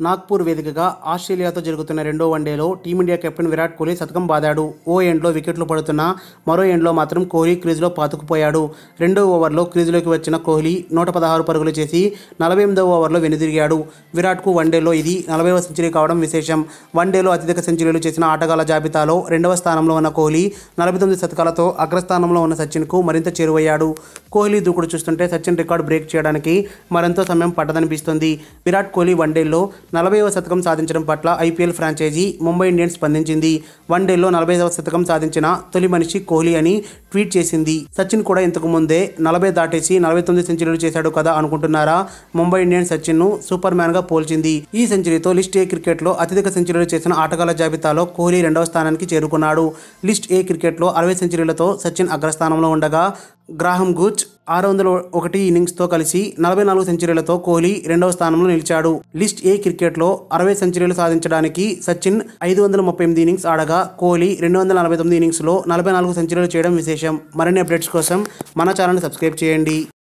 నాగ్పూర్ వేదికగా ఆస్ట్రేలియాతో జరుగుతున్న రెండో వన్డేలో టీమిండియా కెప్టెన్ విరాట్ కోహ్లీ శతకం బాదాడు. ఓ ఎండ్లో వికెట్లు పడుతున్నా మరో ఎండ్లో మాత్రం కోహ్లీ క్రీజ్లో పాతుకుపోయాడు. రెండో ఓవర్లో క్రీజ్లోకి వచ్చిన కోహ్లీ నూట పదహారు పరుగులు చేసి నలభై ఎనిమిదవ ఓవర్లో వెనుదిరిగాడు. విరాట్కు వన్డేలో ఇది నలభైవ సెంచరీ కావడం విశేషం. వన్డేలో అత్యధిక సెంచరీలు చేసిన ఆటగాళ్ళ జాబితాలో రెండవ స్థానంలో ఉన్న కోహ్లీ నలభై తొమ్మిది శతకాలతో అగ్రస్థానంలో ఉన్న సచిన్కు మరింత చేరువయ్యాడు. కోహ్లీ దూకుడు చూస్తుంటే సచిన్ రికార్డు బ్రేక్ చేయడానికి మరెంతో సమయం పట్టదనిపిస్తుంది. విరాట్ కోహ్లీ వన్డేలో నలభైవ శతకం సాధించడం పట్ల ఐపీఎల్ ఫ్రాంచైజీ ముంబై ఇండియన్స్ స్పందించింది. వన్డేలో నలభైవ శతకం సాధించిన తొలి మనిషి కోహ్లీ అని ట్వీట్ చేసింది. సచిన్ కూడా ఇంతకు ముందే నలభై దాటేసి నలభై తొమ్మిది సెంచరీలు చేశాడు కదా అనుకుంటున్నారా? ముంబై ఇండియన్స్ సచిన్ను సూపర్ మ్యాన్గా పోల్చింది. ఈ సెంచరీతో లిస్ట్ ఏ క్రికెట్లో అత్యధిక సెంచరీలు చేసిన ఆటగాళ్ళ జాబితాలో కోహ్లీ రెండవ స్థానానికి చేరుకున్నాడు. లిస్ట్ ఏ క్రికెట్లో అరవై సెంచరీలతో సచిన్ అగ్రస్థానంలో ఉండగా గ్రాహం గుచ్ ఆరు వందల ఒకటి ఇన్నింగ్స్తో కలిసి నలభై నాలుగు సెంచరీలతో కోహ్లీ రెండవ స్థానంలో నిలిచాడు. లిస్ట్ ఏ క్రికెట్లో అరవై సెంచరీలు సాధించడానికి సచిన్ ఐదు వందల ముప్పై ఎనిమిది ఇన్నింగ్స్ ఆడగా కోహ్లీ రెండు వందల నలభై తొమ్మిది ఇన్నింగ్స్లో నలభై నాలుగు సెంచరీలు చేయడం విశేషం. మరిన్ని అప్డేట్స్ కోసం మన ఛానల్ని సబ్స్క్రైబ్ చేయండి.